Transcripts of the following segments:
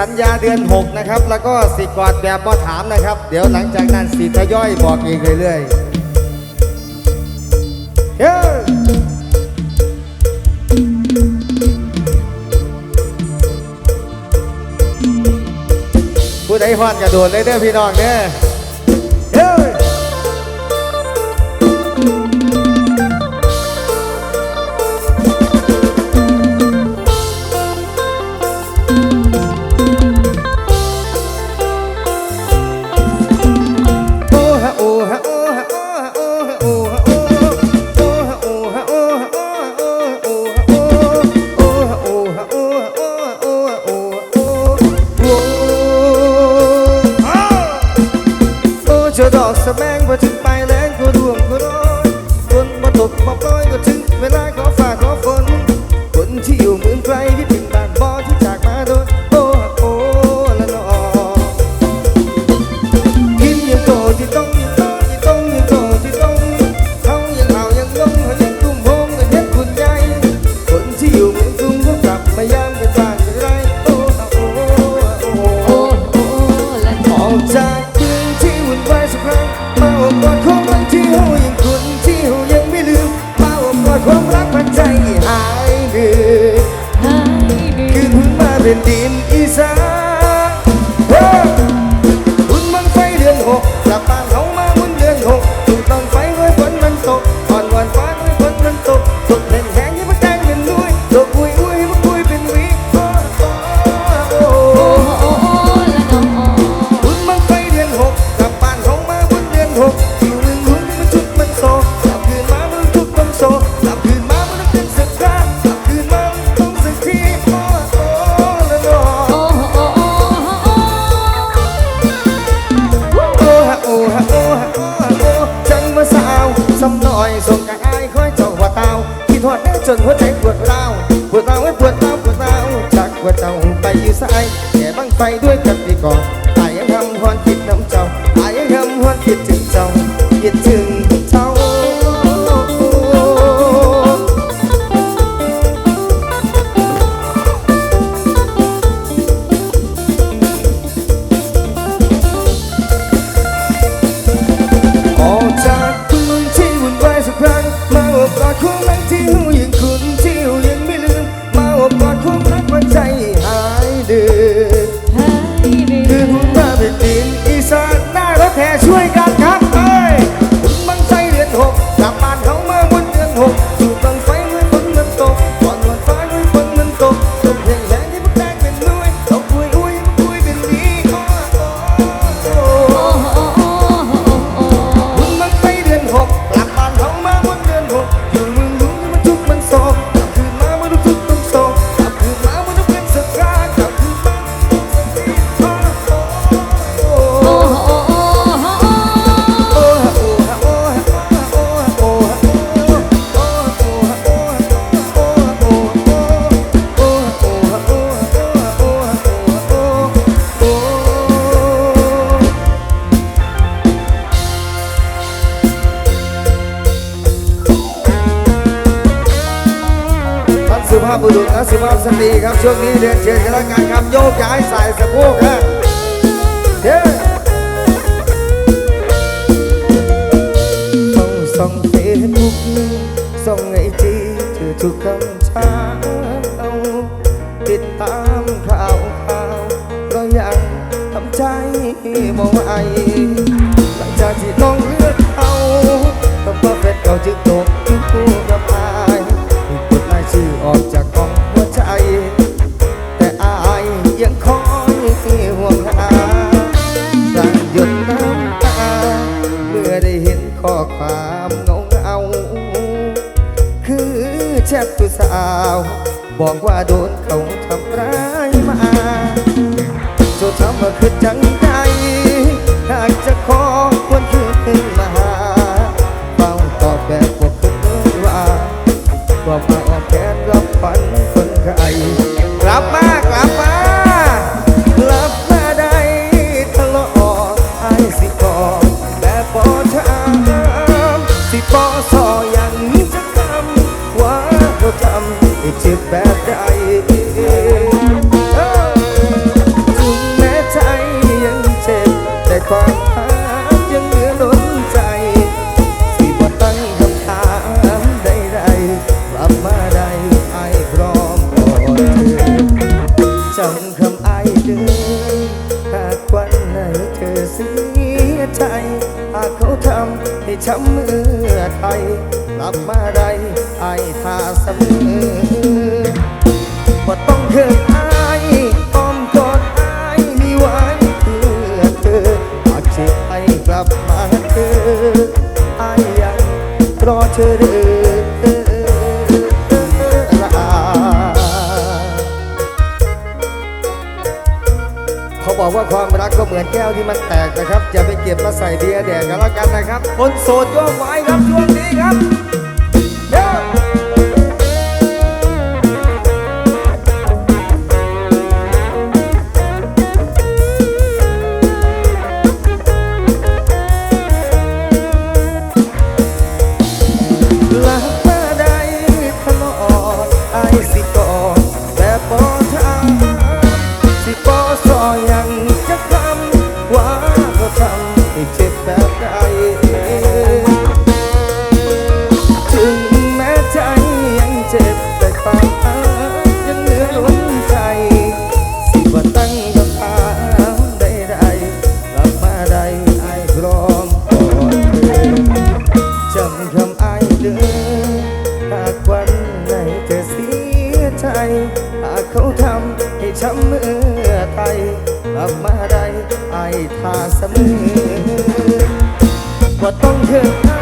สัญญาเดือน 6 นะครับ แล้วก็สิกอดแบบพอถามนะครับ เดี๋ยวหลังจากนั้นสิทย่อยบอกอีกเรื่อยๆเฮ้ผู้ใดฮอดกระโดดเลยเด้อพี่น้องเด้อ สะแบงพอถึงไปแล้งก็ร่วงก็ร้อยคนมาตกมาปล่อยก็ถึงเวลาก็ฝากขอ Trương đi đến trên cái các ngàn ngắm vô cái xà บอกว่าโดนเขาทำร้ายมาจนทำมาคือจัง เก็บมาใส่เบียร์แดกกันแล้วกันนะครับ คนโสดโยกไว้ครับช่วงนี้ครับ หากเขาทำให้ช้ำเมื่อไตกลับมาได้ไอ้ทาเสมอว่าต้องเธอ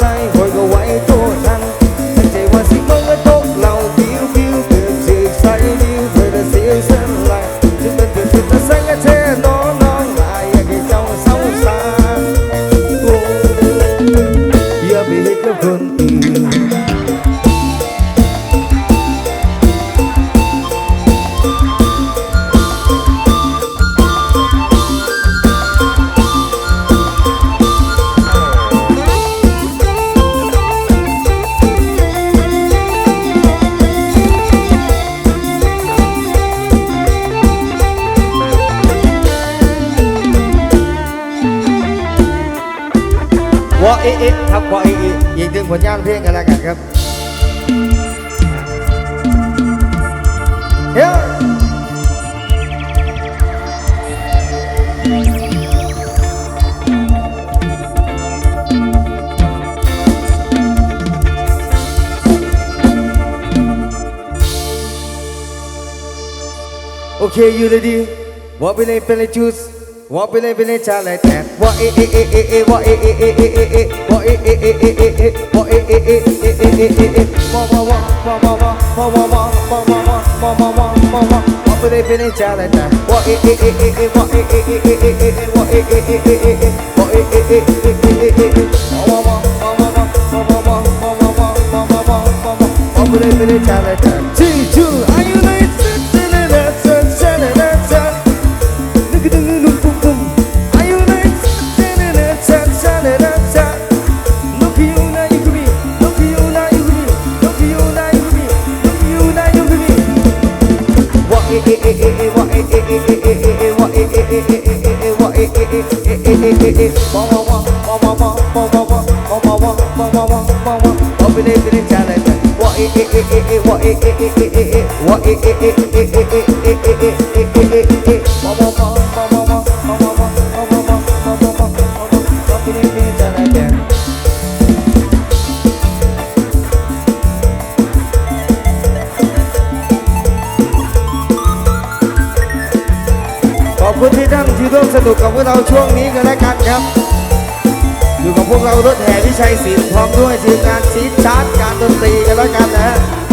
ไป Okay, you ready? What will I play choose? What will I play challenge? What eh eh eh eh eh what eh eh eh eh eh what eh eh eh eh eh eh what eh eh eh eh eh eh eh eh what what what what what what what what what what what what what what what what will I play challenge? What eh eh eh eh eh what eh eh eh eh eh eh what eh eh eh eh eh eh what eh eh eh eh eh eh eh what what what what what what what what what what what what what will I play challenge? Two two are you ขอบคุณที่นั่งที่ร่วมสนุกกับพวกเราช่วงารถแห่พิชัยศิลป์พร้อมด้วยทีมงานชิดชาร์จการดนตรีกันแล้วกันนะฮะ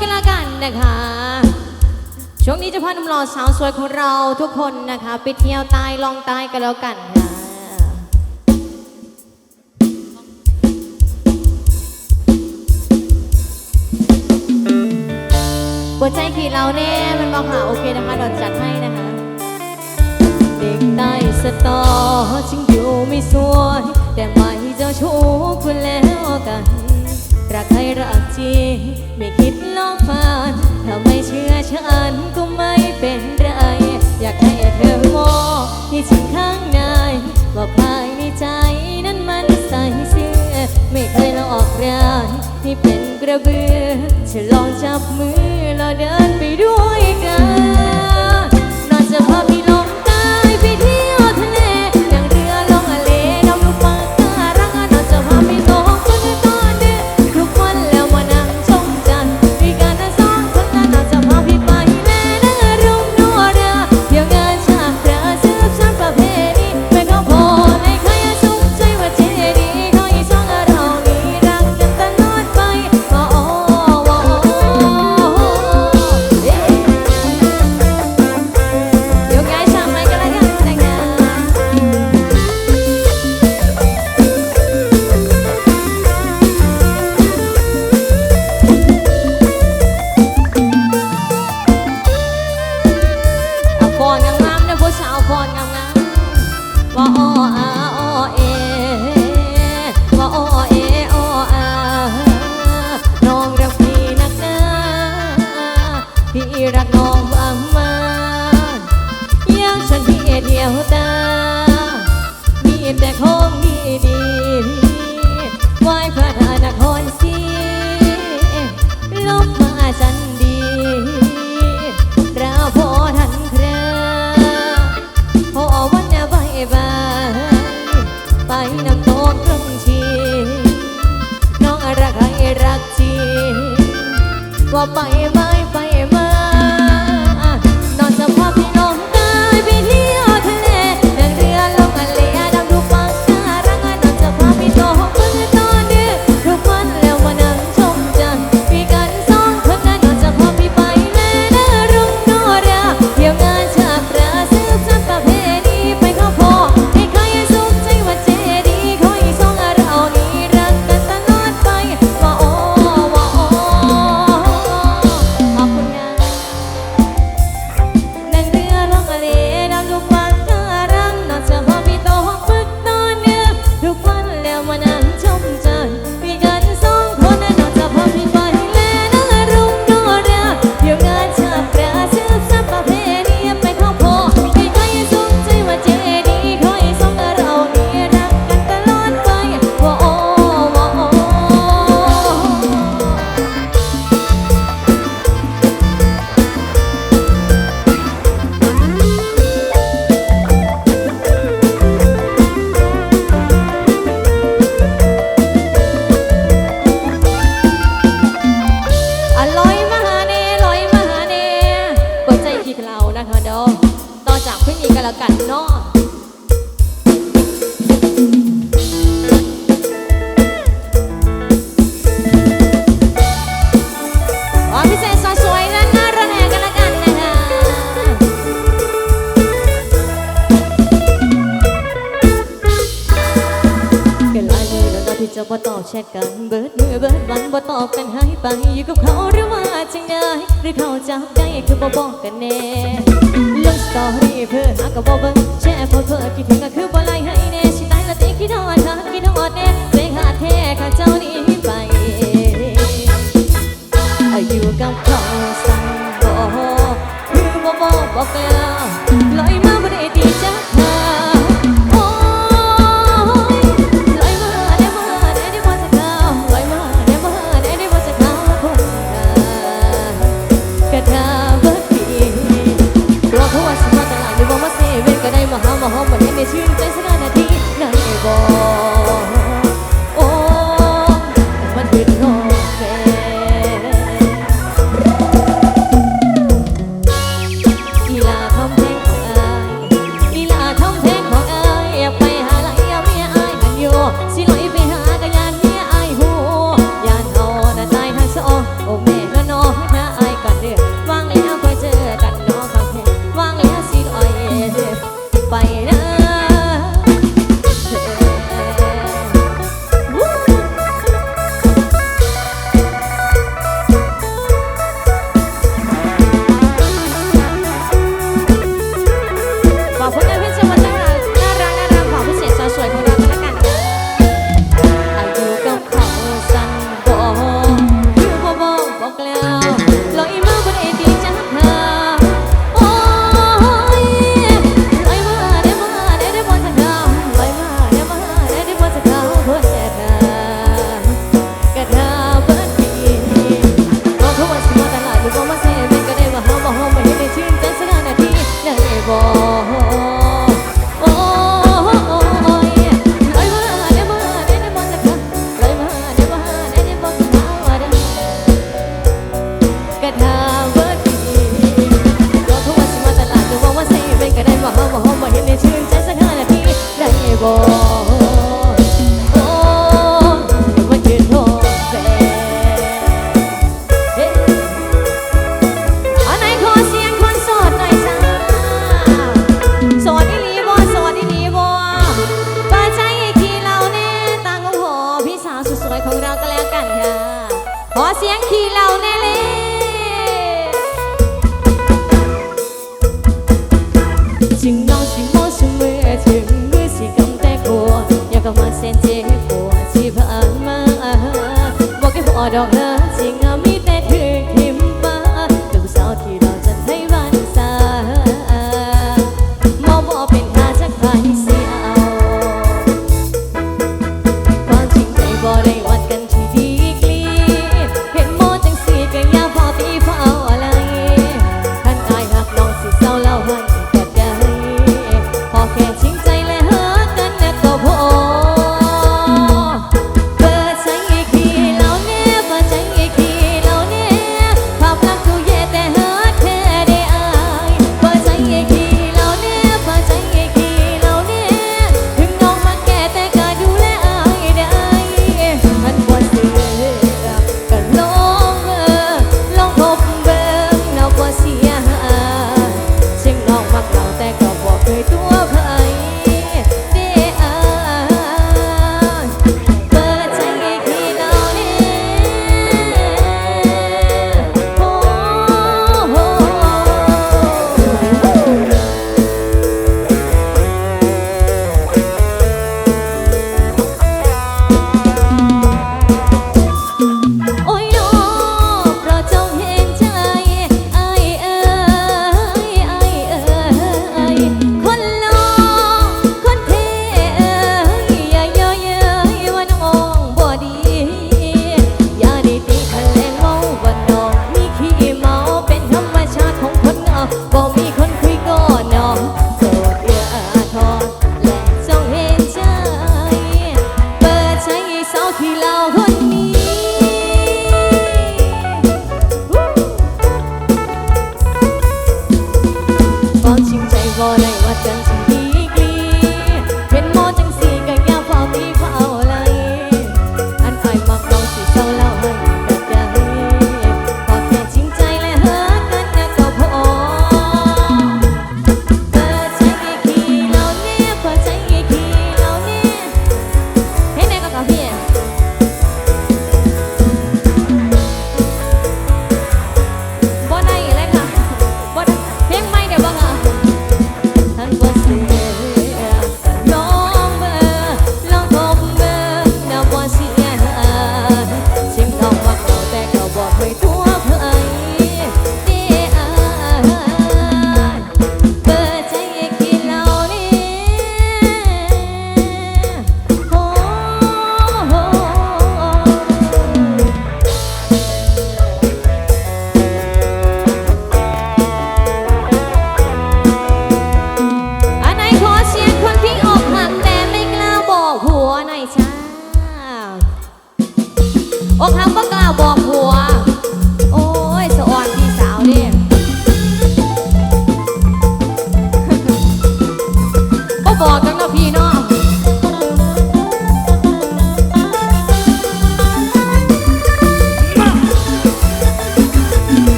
ก็แล้วกันนะคะ ช่วงนี้จะพาหนุ่มหล่อสาวสวยของเราทุกคนนะคะไปเที่ยวตายลองตายกันแล้วกันค่ะหัวใจขีดเราเนี่ยมันบอกค่ะโอเคนะคะเรนจัดให้นะคะ เด็กใต้สตอจึงอยู่ไม่สวย แต่ไม่เจ้าชู้คุณแล้วกัน รักใครรักจริงไม่คิดลอกฝันถ้าไม่เชื่อฉันก็ไม่เป็นไร อยากให้เธอมองที่ฉันข้างในว่าภายในใจนั้นมันใส่เสื้อไม่เคยลออกแรงที่เป็นกระเบืองฉันลองจับมือเราเดินไปด้วยกัน กัแน่ลงสตอรี่เพื่อหากับบ่เบิ่งแชร์โพสเพื่อคิดถึงก็คือบ่ไลให้แน่ชิตายละติคิดฮอดทักคิดฮอดแน่เพลงหาแท้ข้าเจ้านี้ไปอยู่กับเขาสั่งบ่คือบอบ่บ่แปล joven. 我 อกมาเส้นเจ็บปวดที่ผ่านมาบอกให้พอดอกเด้ คนคุยก็น้องโสด